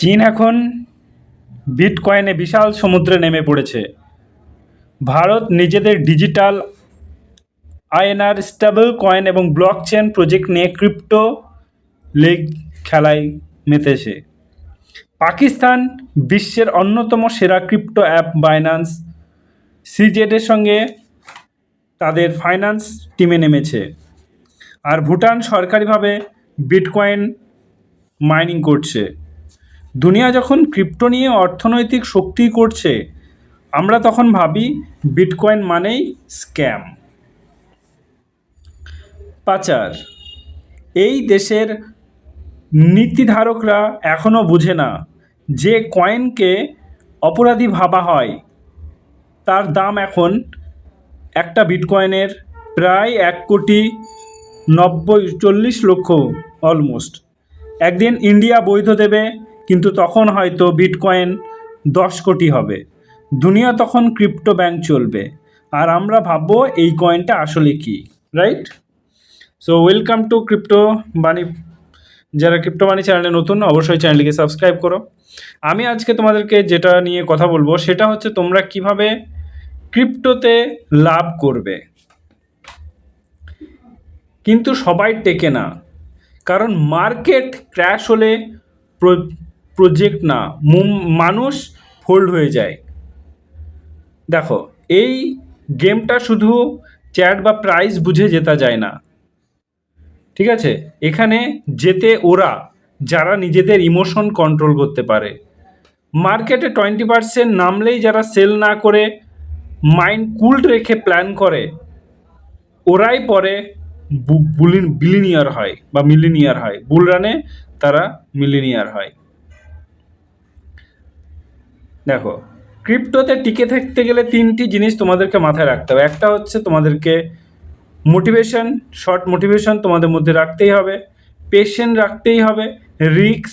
চীন এখন বিটকয়েনে বিশাল সমুদ্রে নেমে পড়েছে। ভারত নিজেদের ডিজিটাল আইএনআর স্টেবল কয়েন এবং ব্লক চেন প্রজেক্ট নিয়ে ক্রিপ্টো লেগ খেলায় মেতেছে। পাকিস্তান বিশ্বের অন্যতম সেরা ক্রিপ্টো অ্যাপ বাইন্যান্স সিজেডের সঙ্গে তাদের ফাইন্যান্স টিমে নেমেছে। আর ভুটান সরকারিভাবে বিটকয়েন মাইনিং করছে। দুনিয়া যখন ক্রিপ্টো নিয়ে অর্থনৈতিক শক্তি করছে, আমরা তখন ভাবি বিটকয়েন মানেই স্ক্যাম। পাচার। এই দেশের নীতিধারকরা এখনও বুঝে না যে কয়েনকে অপরাধী ভাবা হয়। তার দাম এখন একটা বিটকয়েনের প্রায় এক কোটি নব্বই, চল্লিশ লক্ষ অলমোস্ট। একদিন ইন্ডিয়া বৈধ দেবে কিন্তু তখন হয়তো বিটকয়েন দশ কোটি হবে। দুনিয়া তখন ক্রিপ্টো ব্যাংক চলবে। আর আমরা ভাববো এই কয়েনটা আসলে কি, right? So welcome to crypto Bani যারা ক্রিপ্টো বাণী চ্যানেলে নতুন, অবশ্যই চ্যানেলটিকে সাবস্ক্রাইব করো। আমি আজকে তোমাদেরকে যেটা নিয়ে কথা বলব, সেটা হচ্ছে তোমরা কীভাবে ক্রিপ্টোতে লাভ করবে। কিন্তু সবাই টেকে না। কারণ মার্কেট ক্র্যাশ হলে প্রজেক্ট না মানুষ ফোল্ড হয়ে যায়। দেখো, এই গেমটা শুধু চ্যাট বা প্রাইস বুঝে জেতা যায় না। ঠিক আছে? এখানে যেতে ওরা, যারা নিজেদের ইমোশন কন্ট্রোল করতে পারে। মার্কেটে টোয়েন্টি পার্সেন্ট নামলেই যারা সেল না করে মাইন্ড কুল রেখে প্ল্যান করে, ওরাই পরে বিলিনিয়ার হয় বা মিলিনিয়ার হয়। বুল রানে তারা মিলিনিয়ার হয়। দেখো ক্রিপ্টোতে টিকে থাকতে গেলে তিনটি জিনিস তোমাদেরকে মাথায় রাখতে হবে। একটা হচ্ছে তোমাদেরকে মোটিভেশন শর্ট মোটিভেশন তোমাদের মধ্যে রাখতেই হবে। পেশেন্ট রাখতেই হবে। রিক্স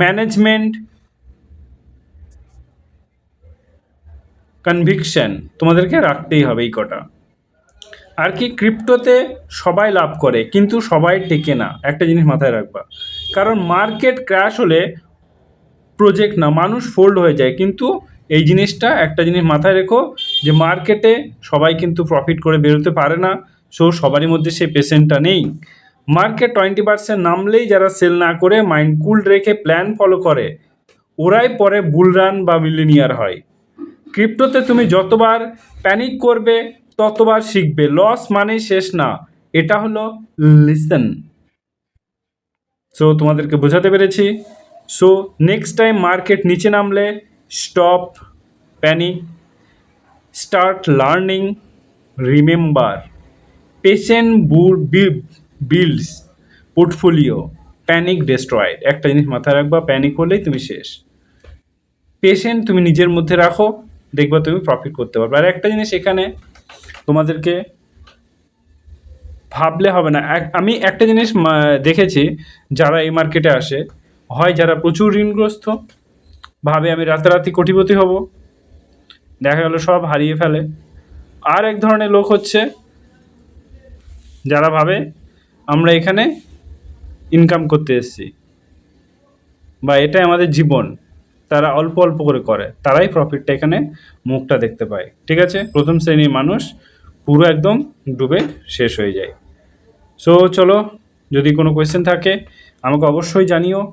ম্যানেজমেন্ট কনভিকশন তোমাদেরকে রাখতেই হবে এই কটা। আর কি ক্রিপ্টোতে সবাই লাভ করে, কিন্তু সবাই টেকে না। একটা জিনিস মাথায় রাখবা। কারণ মার্কেট ক্র্যাশ হলে প্রজেক্ট না, মানুষ ফোল্ড হয়ে যায়। কিন্তু এই জিনিসটা একটা জিনিস মাথায় রেখো যে মার্কেটে সবাই কিন্তু প্রফিট করে বেরোতে পারে না সো সবারই মধ্যে সেই পেশেন্টটা নেই। মার্কেট টোয়েন্টি পার্সেন্ট নামলেই যারা সেল না করে মাইন্ড কুল রেখে প্ল্যান ফলো করে, ওরাই পরে বুল রান বা মিলিনিয়ার হয়। ক্রিপ্টোতে তুমি যতবার প্যানিক করবে, ততবার শিখবে। লস মানেই শেষ না, এটা হলো লিসেন সো তোমাদেরকে বোঝাতে পেরেছি সো নেক্সট টাইম মার্কেট নিচে নামলে stop panic start learning remember patient builds portfolio panic destroyed একটা জিনিস মাথায় রাখবা প্যানিক হলেই তুমি শেষ। পেশেন্ট তুমি নিজের মধ্যে রাখো, দেখবা তুমি প্রফিট করতে পারবে। আর একটা জিনিস এখানে তোমাদেরকে ভাবলে হবে না। আমি একটা জিনিস দেখেছি, যারা এই মার্কেটে আসে হয় যারা প্রচুর ঋণগ্রস্ত, ভাবে আমি রাতারাতি কোটিপতি হব। দেখা গেল সব হারিয়ে ফেলে। আর এক ধরনের লোক হচ্ছে যারা ভাবে আমরা এখানে ইনকাম করতে এসেছি। বা এটাই আমাদের জীবন। তারা অল্প অল্প করে করে। তারাই প্রফিটটা এখানে মুখটা দেখতে পায়। ঠিক আছে? প্রথম শ্রেণির মানুষ পুরো একদম ডুবে শেষ হয়ে যায়। সো চলো, যদি কোনো কোয়েশ্চেন থাকে, আমাকে অবশ্যই জানিও।